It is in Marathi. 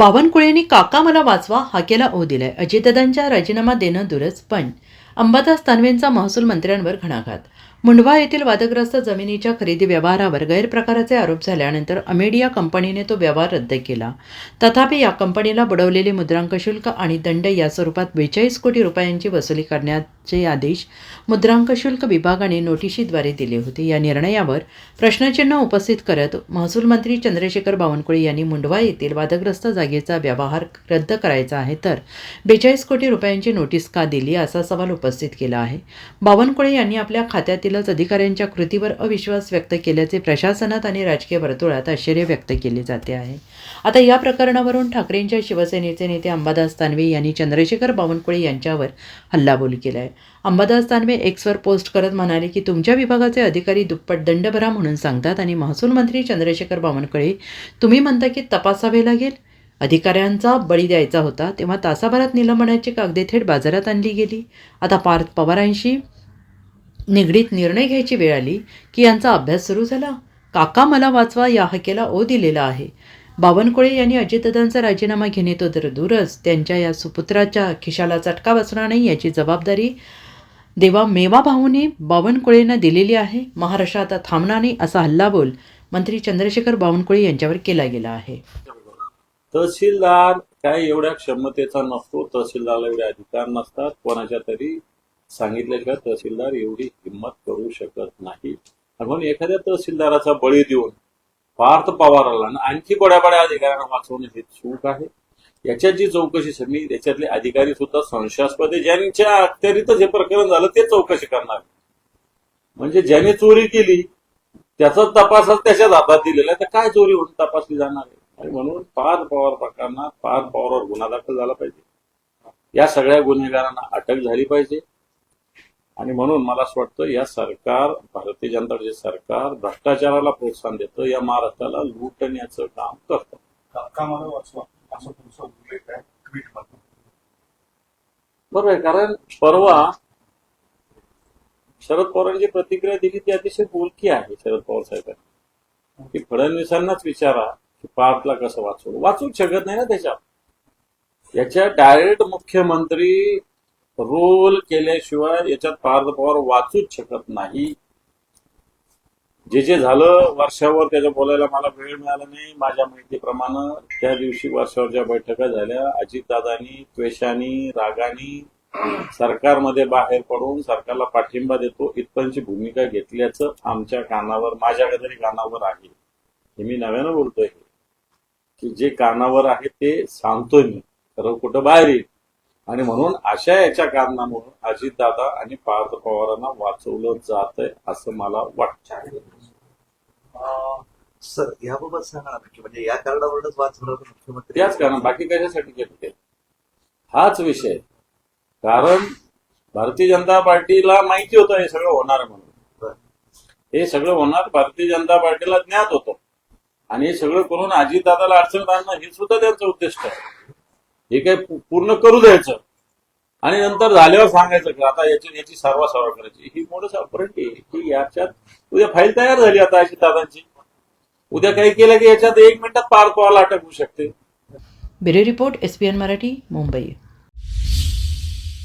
बावनकुळेंनी काका मला वाचवा हा केला ओ दिलाय. अजितदादांच्या राजीनामा देणं दूरच पण अंबादास दानवेंचा महसूल मंत्र्यांवर घणाघात. मुंढवा येथील वादग्रस्त जमिनीच्या खरेदी व्यवहारावर गैरप्रकाराचे आरोप झाल्यानंतर अमेडिया कंपनीने तो व्यवहार रद्द केला. तथापि या कंपनीला बुडवलेले मुद्रांक शुल्क आणि दंड या स्वरूपात बेचाळीस कोटी रुपयांची वसुली करण्याचे आदेश मुद्रांक शुल्क विभागाने नोटिशीद्वारे दिले होते. या निर्णयावर प्रश्नचिन्ह उपस्थित करत महसूल मंत्री चंद्रशेखर बावनकुळे यांनी मुंढवा येथील वादग्रस्त जागेचा व्यवहार रद्द करायचा आहे तर बेचाळीस कोटी रुपयांची नोटीस का दिली असा सवाल उपस्थित केला आहे. बावनकुळे यांनी आपल्या खात्यातील सुरुवातीलाच अधिकाऱ्यांच्या कृतीवर अविश्वास व्यक्त केल्याचे प्रशासनात आणि राजकीय वर्तुळात आश्चर्य व्यक्त केले जाते आहे. आता या प्रकरणावरून ठाकरेंच्या शिवसेनेचे नेते अंबादास तानवे यांनी चंद्रशेखर बावनकुळे यांच्यावर हल्लाबोल केला आहे अंबादास तानवे एक्सवर पोस्ट करत म्हणाले की तुमच्या विभागाचे अधिकारी दुप्पट दंड भरा म्हणून सांगतात आणि महसूल मंत्री चंद्रशेखर बावनकुळे तुम्ही म्हणता की तपासावे लागेल? अधिकाऱ्यांचा बळी द्यायचा होता तेव्हा तासाभरात निलंबनाची कागदे थेट बाजारात आणली गेली. आता पार्थ पवारांशी निगडीत निर्णय घ्यायची वेळ आली की यांचा अभ्यास सुरू झाला. काका मला वाचवा या हकेला ओ दिलेला आहे. बावनकुळे यांनी अजितदादांचा राजीनामा घेणे तो तर दूरच. त्यांच्या या सुपुत्राच्या खिशाला चटका बसणार नाही याची जबाबदारी देवा मेवा भाऊने बावनकुळेंना दिलेली आहे. महाराष्ट्र आता थांबणार नाही असा हल्लाबोल मंत्री चंद्रशेखर बावनकुळे यांच्यावर केला गेला आहे. तहसीलदार काय एवढ्या क्षमतेचा नसतो. तहसीलदारला एवढे अधिकार नसतात. कोणाच्या तरी सांगितल्याशिवाय तहसीलदार एवढी हिंमत करू शकत नाही. म्हणून एखाद्या तहसीलदाराचा बळी देऊन पार्थ पवाराला आणखी बड्या बड्या अधिकाऱ्यांना वाचवणे हे चूक आहे. याच्यात जी चौकशी समिती याच्यातले अधिकारी सुद्धा संशयास्पद आहे. ज्यांच्या अखत्यारीतच हे प्रकरण झालं ते चौकशी करणार. म्हणजे ज्याने चोरी केली त्याचा तपास त्याच्याच हातात दिलेला आहे. तर काय चोरी होऊन तपासली जाणार आहे? आणि म्हणून पाच पवार प्रकरणात पाच पवारवर गुन्हा दाखल झाला पाहिजे. या सगळ्या गुन्हेगारांना अटक झाली पाहिजे. आणि म्हणून मला असं वाटतं या सरकार भारतीय जनता पार्टीचे सरकार भ्रष्टाचाराला प्रोत्साहन देतं या महाराष्ट्राला लुटण्याचं काम करतं. बरोबर आहे कारण परवा शरद पवारांची प्रतिक्रिया दिली ती अतिशय बोलकी आहे शरद पवार साहेबांनी. की फडणवीसांनाच विचारा की पार्थला कसं वाचवू. वाचूच शकत नाही ना त्याच्यात याच्या डायरेक्ट मुख्यमंत्री रोल केल्याशिवाय याच्यात पार्थ पवार वाचूच शकत नाही. जे जे झालं वर्षावर त्याच्या बोलायला मला वेळ मिळाला नाही. माझ्या माहितीप्रमाणे त्या दिवशी वर्षावरच्या बैठका झाल्या अजितदादानी त्वेषानी रागानी सरकारमध्ये बाहेर पडून सरकारला पाठिंबा देतो इथपर्यंतची भूमिका घेतल्याचं आमच्या कानावर माझ्या तरी कानावर आहे. हे मी नव्यानं बोलतोय. की जे कानावर आहे ते सांगतोय मी. खरं कुठं बाहेर येईल? आणि म्हणून अशा याच्या कारणामुळे अजितदादा आणि पार्थ पवारांना वाचवलं जात आहे असं मला वाटतं. सर याबाबत सांगा म्हणजे या कारणावरूनच वाचवलं मुख्यमंत्री. त्याच कारण बाकी कशासाठी केलं हाच विषय. कारण भारतीय जनता पार्टीला माहिती होतं हे सगळं होणार म्हणून. हे सगळं होणार भारतीय जनता पार्टीला ज्ञात होतं. आणि हे सगळं करून अजितदादाला अडचण आणणं हे सुद्धा त्यांचं उद्दिष्ट आहे. हे काय पूर्ण करू द्यायचं. आणि नंतर झाल्यावर सांगायचं की आता याची याची सारवा सारवा करायची. ही मोठं ऑपरेटी आहे. की याच्यात उद्या फाईल तयार झाली आता अजितदादांची उद्या काही केलं की याच्यात एक मिनिटात पार कॉल अटक होऊ शकते? Bureau report S P N Marathi Mumbai.